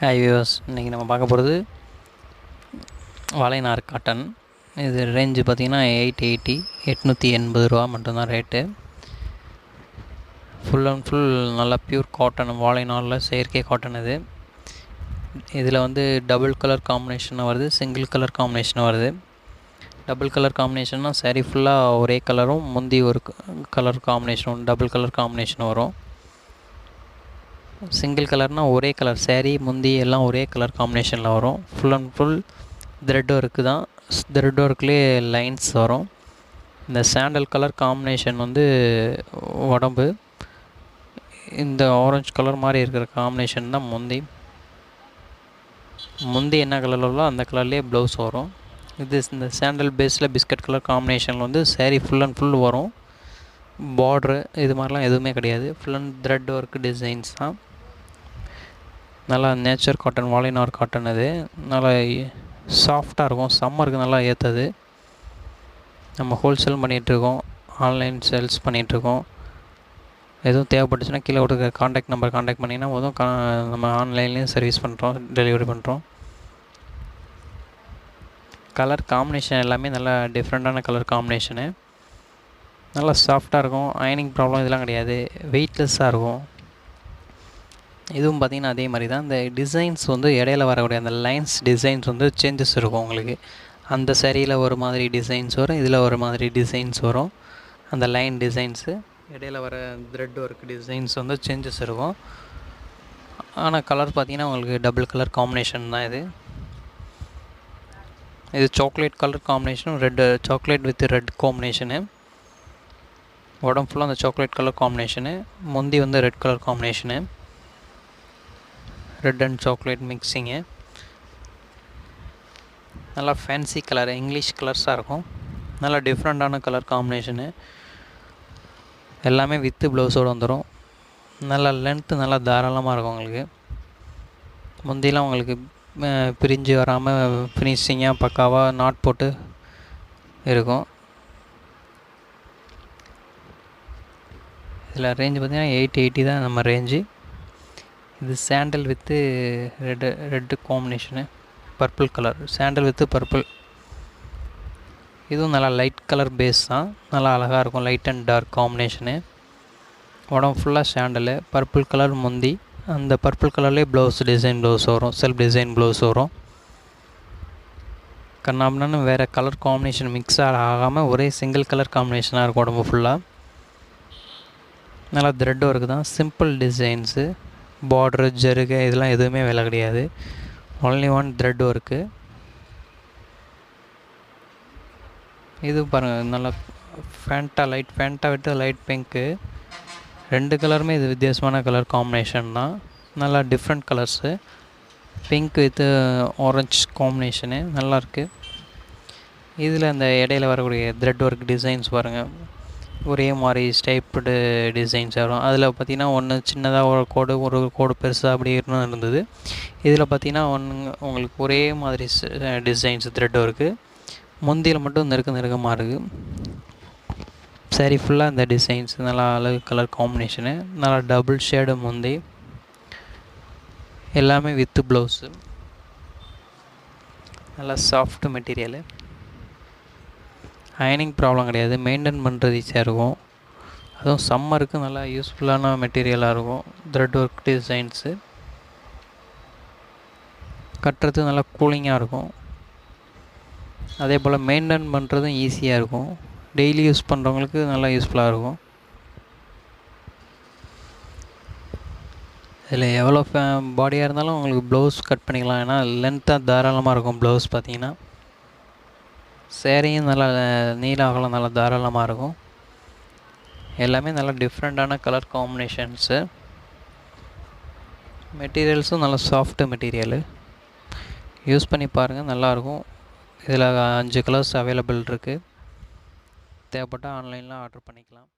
Hi viewers இன்றைக்கி நம்ம பார்க்க போகிறது வாழைநார் காட்டன் இது ரேஞ்சு பார்த்திங்கன்னா எயிட் எயிட்டி எட்நூற்றி எண்பது ரூபா மட்டும்தான் ரேட்டு ஃபுல் அண்ட் ஃபுல் நல்லா பியூர் காட்டன் வாழைநாளில் செயற்கை காட்டன் இது. இதில் வந்து டபுள் கலர் காம்பினேஷன் வருது சிங்கிள் கலர் காம்பினேஷன் வருது. டபுள் கலர் காம்பினேஷன்னா saree ஃபுல்லாக ஒரே கலரும் முந்தி ஒரு colour combination double colour combination வரும். சிங்கிள் கலர்னால் ஒரே கலர் சேரீ முந்தி எல்லாம் ஒரே கலர் காம்பினேஷனில் வரும். Full and full thread work தான். த்ரெட் ஒர்க்லேயே லைன்ஸ் வரும். இந்த சாண்டல் கலர் காம்பினேஷன் வந்து உடம்பு. இந்த ஆரஞ்சு கலர் மாதிரி இருக்கிற காம்பினேஷன் தான் முந்தி. முந்தி என்ன கலரில் உள்ளோ அந்த கலர்லேயே ப்ளவுஸ் வரும். இது இந்த சாண்டல் பேஸில் பிஸ்கட் கலர் காம்பினேஷனில் வந்து சேரீ ஃபுல் அண்ட் ஃபுல் வரும். பார்ட்ரு இது மாதிரிலாம் எதுவுமே கிடையாது. Full and thread work designs தான். நல்லா நேச்சர் காட்டன் வாலினார் காட்டன் அது. நல்லா சாஃப்டாக இருக்கும். சம்மருக்கு நல்லா ஏற்றது. நம்ம ஹோல்சேல் பண்ணிகிட்ருக்கோம். ஆன்லைன் சேல்ஸ் பண்ணிகிட்ருக்கோம். எதுவும் தேவைப்பட்டுச்சுன்னா கீழே கொடுக்குற காண்டாக்ட் நம்பர் காண்டாக்ட் பண்ணிங்கன்னா போதும். கா நம்ம ஆன்லைன்லேயும் சர்வீஸ் பண்ணுறோம் டெலிவரி பண்ணுறோம் கலர் காம்பினேஷன் எல்லாமே நல்லா டிஃப்ரெண்ட்டான கலர் காம்பினேஷனு நல்லா சாஃப்டாக இருக்கும். அயனிங் ப்ராப்ளம் இதெல்லாம் கிடையாது. வெயிட்லெஸ்ஸாக இருக்கும். இதுவும் பார்த்திங்கன்னா அதே மாதிரி தான். இந்த டிசைன்ஸ் வந்து இடையில வரக்கூடிய அந்த லைன்ஸ் டிசைன்ஸ் வந்து சேஞ்சஸ் இருக்கும் உங்களுக்கு. அந்த சரியில் ஒரு மாதிரி டிசைன்ஸ் வரும் இதில் ஒரு மாதிரி டிசைன்ஸ் வரும். அந்த லைன் டிசைன்ஸு இடையில வர த்ரெட் ஒர்க் டிசைன்ஸ் வந்து சேஞ்சஸ் இருக்கும். ஆனால் கலர் பார்த்திங்கன்னா உங்களுக்கு டபுள் கலர் காம்பினேஷன் தான் இது. இது chocolate colour காம்பினேஷனும் red chocolate with red combination உடம்பு ஃபுல்லாக அந்த சாக்லேட் கலர் காம்பினேஷனு முந்தி வந்து red colour combination red and chocolate mixing நல்லா ஃபேன்சி கலர் இங்கிலீஷ் கலர்ஸாக இருக்கும். நல்லா டிஃப்ரெண்ட்டான கலர் காம்பினேஷனு எல்லாமே வித்து ப்ளவுஸோடு வந்துடும் நல்லா லென்த்து நல்லா தாராளமாக இருக்கும் உங்களுக்கு. முந்திலாம் உங்களுக்கு பிரிஞ்சு வராமல் ஃபினிஷிங்காக பக்காவாக நாட் போட்டு இருக்கும். இதில் ரேஞ்சு பார்த்தீங்கன்னா எயிட் எயிட்டி தான் நம்ம ரேஞ்சு இது sandal with red red combination purple colour sandal with purple இதுவும் நல்லா லைட் கலர் பேஸ் தான். நல்லா அழகாக இருக்கும். லைட் அண்ட் டார்க் காம்பினேஷனு உடம்பு ஃபுல்லாக சாண்டலு பர்பிள் கலர் முந்தி. அந்த பர்பிள் கலர்லேயே ப்ளவுஸ் டிசைன் ப்ளவுஸ் வரும். செல்ஃப் டிசைன் ப்ளவுஸ் வரும். கண்ணாமண்ணு வேறு கலர் காம்பினேஷன் மிக்ஸ் ஆகாமல் ஒரே சிங்கிள் கலர் காம்பினேஷனாக இருக்கும் உடம்பு ஃபுல்லாக நல்லா த்ரெட் ஒர்க்கு தான். சிம்பிள் டிசைன்ஸு பார்ட்ரு ஜருகை இதெல்லாம் எதுவுமே வேலை கிடையாது. ஒன்லி ஒன் த்ரெட் ஒர்க்கு இது பாருங்கள் நல்லா ஃபேண்டா லைட் ஃபேண்டா விட்டு லைட் பிங்க்கு ரெண்டு கலருமே இது வித்தியாசமான கலர் காம்பினேஷன் தான். நல்லா different colours pink with orange combination நல்லாயிருக்கு இதில் அந்த இடையில வரக்கூடிய த்ரெட் ஒர்க் டிசைன்ஸ் பாருங்கள் ஒரே மாதிரி ஸ்டைப்டு டிசைன்ஸ் வரும். அதில் பார்த்தீங்கன்னா ஒன்று சின்னதாக ஒரு கோடு ஒரு கோடு பெருசாக அப்படி இருந்தது. இதில் பார்த்தீங்கன்னா ஒன்று உங்களுக்கு ஒரே மாதிரி டிசைன்ஸ் த்ரெட் இருக்குது முந்தியில் மட்டும் நெருக்க நெருக்கமாக இருக்குது சரி ஃபுல்லாக இந்த டிசைன்ஸ் நல்லா அழகு கலர் காம்பினேஷனு நல்லா டபுள் ஷேடு முந்தி. எல்லாமே வித்து ப்ளவுஸு நல்லா சாஃப்ட் மெட்டீரியலு அயனிங் ப்ராப்ளம் கிடையாது. மெயின்டைன் பண்ணுறது ஈஸியாக இருக்கும். அதுவும் சம்மருக்கு நல்லா யூஸ்ஃபுல்லான மெட்டீரியலாக இருக்கும். த்ரெட் ஒர்க் டிசைன்ஸு கட்டுறது நல்லா கூலிங்காக இருக்கும். அதே போல் மெயின்டைன் பண்ணுறதும் ஈஸியாக இருக்கும். டெய்லி யூஸ் பண்ணுறவங்களுக்கு நல்லா யூஸ்ஃபுல்லாக இருக்கும். இதில் எவ்வளோ ஃபே பாடியாக இருந்தாலும் உங்களுக்கு ப்ளவுஸ் கட் பண்ணிக்கலாம். ஏன்னா லென்த்தாக தாராளமாக இருக்கும் ப்ளவுஸ் பார்த்தீங்கன்னா. சேரீயும் நல்லா நீலாகலாம் நல்லா தாராளமாக இருக்கும். எல்லாமே நல்லா டிஃப்ரெண்ட்டான கலர் காம்பினேஷன்ஸு மெட்டீரியல்ஸும் நல்லா சாஃப்ட்டு மெட்டீரியலு யூஸ் பண்ணி பாருங்கள் நல்லாயிருக்கும் இதில் அஞ்சு கலர்ஸ் அவைலபிள் இருக்குது தேவைப்பட்டால் ஆன்லைனில் ஆர்டர் பண்ணிக்கலாம்.